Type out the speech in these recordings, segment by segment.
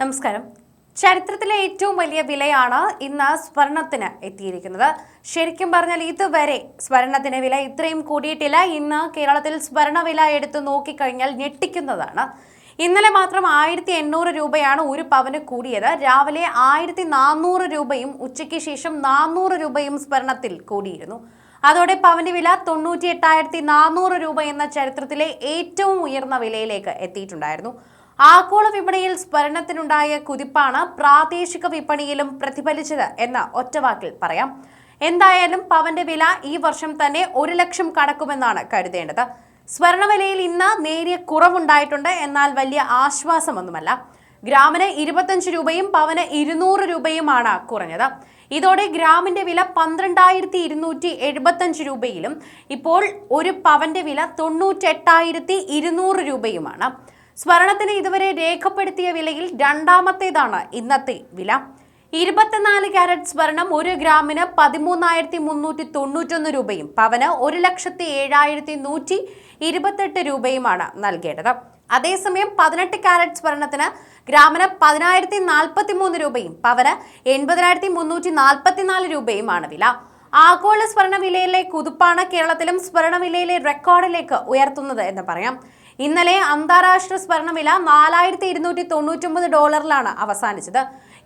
നമസ്കാരം. ചരിത്രത്തിലെ ഏറ്റവും വലിയ വിലയാണ് ഇന്ന് സ്വർണത്തിന് എത്തിയിരിക്കുന്നത്. ശരിക്കും പറഞ്ഞാൽ ഇതുവരെ സ്വർണത്തിന് വില ഇത്രയും കൂടിയിട്ടില്ല. ഇന്ന് കേരളത്തിൽ സ്വർണവില എടുത്ത് നോക്കിക്കഴിഞ്ഞാൽ ഞെട്ടിക്കുന്നതാണ്. ഇന്നലെ മാത്രം ആയിരത്തി എണ്ണൂറ് രൂപയാണ് ഒരു പവന് കൂടിയത്. രാവിലെ ആയിരത്തി നാനൂറ് രൂപയും ഉച്ചയ്ക്ക് ശേഷം നാനൂറ് രൂപയും സ്വർണത്തിൽ കൂടിയിരുന്നു. അതോടെ പവന്റെ വില തൊണ്ണൂറ്റി എട്ടായിരത്തി നാനൂറ് രൂപ എന്ന ചരിത്രത്തിലെ ഏറ്റവും ഉയർന്ന വിലയിലേക്ക് എത്തിയിട്ടുണ്ടായിരുന്നു. ആഗോള വിപണിയിൽ സ്വർണത്തിനുണ്ടായ കുതിപ്പാണ് പ്രാദേശിക വിപണിയിലും പ്രതിഫലിച്ചത് എന്ന് ഒറ്റവാക്കിൽ പറയാം. എന്തായാലും പവന്റെ വില ഈ വർഷം തന്നെ ഒരു ലക്ഷം കടക്കുമെന്നാണ് കരുതേണ്ടത്. സ്വർണവിലയിൽ ഇന്ന് നേരിയ കുറവുണ്ടായിട്ടുണ്ട് എന്നാൽ വലിയ ആശ്വാസമൊന്നുമല്ല. ഗ്രാമിന് ഇരുപത്തഞ്ച് രൂപയും പവന് ഇരുന്നൂറ് രൂപയുമാണ് കുറഞ്ഞത്. ഇതോടെ ഗ്രാമിന്റെ വില പന്ത്രണ്ടായിരത്തി ഇരുന്നൂറ്റി എഴുപത്തഞ്ച് രൂപയിലും ഇപ്പോൾ ഒരു പവന്റെ വില തൊണ്ണൂറ്റെട്ടായിരത്തി ഇരുന്നൂറ് രൂപയുമാണ്. സ്വർണത്തിന് ഇതുവരെ രേഖപ്പെടുത്തിയ വിലയിൽ രണ്ടാമത്തേതാണ് ഇന്നത്തെ വില. ഇരുപത്തിനാല് കാരറ്റ് സ്വർണം ഒരു ഗ്രാമിന് പതിമൂന്നായിരത്തി മുന്നൂറ്റി തൊണ്ണൂറ്റൊന്ന് രൂപയും പവന് ഒരു ലക്ഷത്തി ഏഴായിരത്തി നൂറ്റി ഇരുപത്തെട്ട് രൂപയുമാണ് നൽകേണ്ടത്. അതേസമയം പതിനെട്ട് കാരറ്റ് സ്വർണത്തിന് ഗ്രാമിന് പതിനായിരത്തി നാൽപ്പത്തി മൂന്ന് രൂപയും പവന് എൺപതിനായിരത്തി മുന്നൂറ്റി നാൽപ്പത്തിനാല് രൂപയുമാണ് വില. ആഗോള സ്വർണവിലയിലെ കുതിപ്പാണ് കേരളത്തിലും സ്വർണവിലയിലെ റെക്കോർഡിലേക്ക് ഉയർത്തുന്നത് എന്ന് പറയാം. ഇന്നലെ അന്താരാഷ്ട്ര സ്വർണവില നാലായിരത്തി ഇരുന്നൂറ്റി തൊണ്ണൂറ്റൊമ്പത് ഡോളറിലാണ് അവസാനിച്ചത്.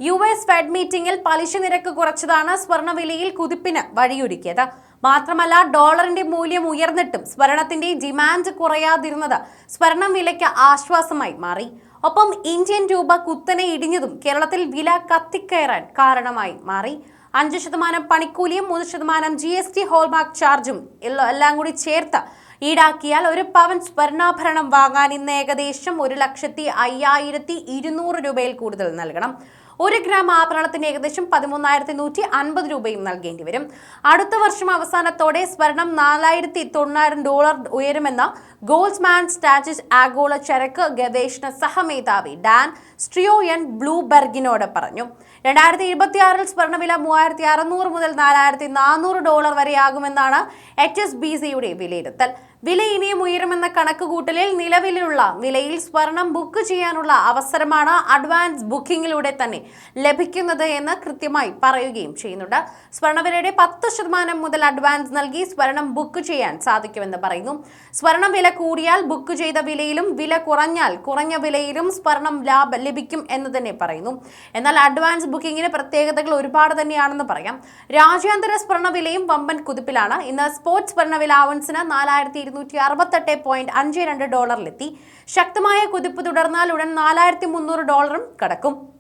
യു എസ് ഫെഡ് മീറ്റിംഗിൽ പലിശ നിരക്ക് കുറച്ചതാണ് സ്വർണവിലയിൽ കുതിപ്പിന് വഴിയൊരുക്കിയത്. മാത്രമല്ല ഡോളറിന്റെ മൂല്യം ഉയർന്നിട്ടും സ്വർണത്തിന്റെ ഡിമാൻഡ് കുറയാതിരുന്നത് സ്വർണം വിലയ്ക്ക് ആശ്വാസമായി മാറി. ഒപ്പം ഇന്ത്യൻ രൂപ കുത്തനെ ഇടിഞ്ഞതും കേരളത്തിൽ വില കത്തിക്കയറാൻ കാരണമായി മാറി. അഞ്ച് ശതമാനം പണിക്കൂലിയും മൂന്ന് ശതമാനം ജി എസ് ടി ഹോൾമാർക്ക് ചാർജും എല്ലാം കൂടി ചേർത്ത് ഈടാക്കിയാൽ ഒരു പവൻ സ്വർണാഭരണം വാങ്ങാൻ ഇന്ന് ഏകദേശം ഒരു ലക്ഷത്തി അയ്യായിരത്തി ഇരുന്നൂറ് രൂപയിൽ കൂടുതൽ നൽകണം. ഒരു ഗ്രാം ആഭരണത്തിന് ഏകദേശം പതിമൂന്നായിരത്തി നൂറ്റി അൻപത് രൂപയും നൽകേണ്ടി വരും. അടുത്ത വർഷം അവസാനത്തോടെ സ്വർണം നാലായിരത്തി തൊണ്ണായിരം ഡോളർ ഉയരുമെന്ന് ഗോൾഡ്സ്മാൻ സ്റ്റാറ്റിസ് ആഗോള ചരക്ക് ഗവേഷണ സഹമേധാവി ഡാൻ സ്ട്രിയോയൻ ബ്ലൂബെർഗിനോട് പറഞ്ഞു. രണ്ടായിരത്തി ഇരുപത്തിയാറിൽ സ്വർണവില മൂവായിരത്തി അറുന്നൂറ് മുതൽ നാലായിരത്തി നാനൂറ് ഡോളർ വരെയാകുമെന്നാണ് എച്ച് എസ് ബി സിയുടെ വിലയിരുത്തൽ. വില ഇനിയും ഉയരുമെന്ന കണക്കുകൂട്ടലിൽ നിലവിലുള്ള വിലയിൽ സ്വർണം ബുക്ക് ചെയ്യാനുള്ള അവസരമാണ് അഡ്വാൻസ് ബുക്കിംഗിലൂടെ തന്നെ ലഭിക്കുന്നത് എന്ന് കൃത്യമായി പറയുകയും ചെയ്യുന്നുണ്ട്. സ്വർണവിലയുടെ പത്ത് ശതമാനം മുതൽ അഡ്വാൻസ് നൽകി സ്വർണം ബുക്ക് ചെയ്യാൻ സാധിക്കുമെന്ന് പറയുന്നു. സ്വർണം വില കൂടിയാൽ ബുക്ക് ചെയ്ത വിലയിലും വില കുറഞ്ഞാൽ കുറഞ്ഞ വിലയിലും സ്വർണം ലാഭം ലഭിക്കും എന്ന് തന്നെ പറയുന്നു. എന്നാൽ അഡ്വാൻസ് ബുക്കിംഗിന് പ്രത്യേകതകൾ ഒരുപാട് തന്നെയാണെന്ന് പറയാം. രാജ്യാന്തര സ്വർണ വിലയും വമ്പൻ കുതിപ്പിലാണ്. ഇന്ന് സ്പോർട്സ് സ്വർണവില അവൻസിന് നാലായിരത്തി ഇരുന്നൂറ്റി അറുപത്തെട്ട് പോയിന്റ് അഞ്ച് രണ്ട് ഡോളറിലെത്തി. ശക്തമായ കുതിപ്പ് തുടർന്നാൽ ഉടൻ നാലായിരത്തി മുന്നൂറ് ഡോളറും കടക്കും.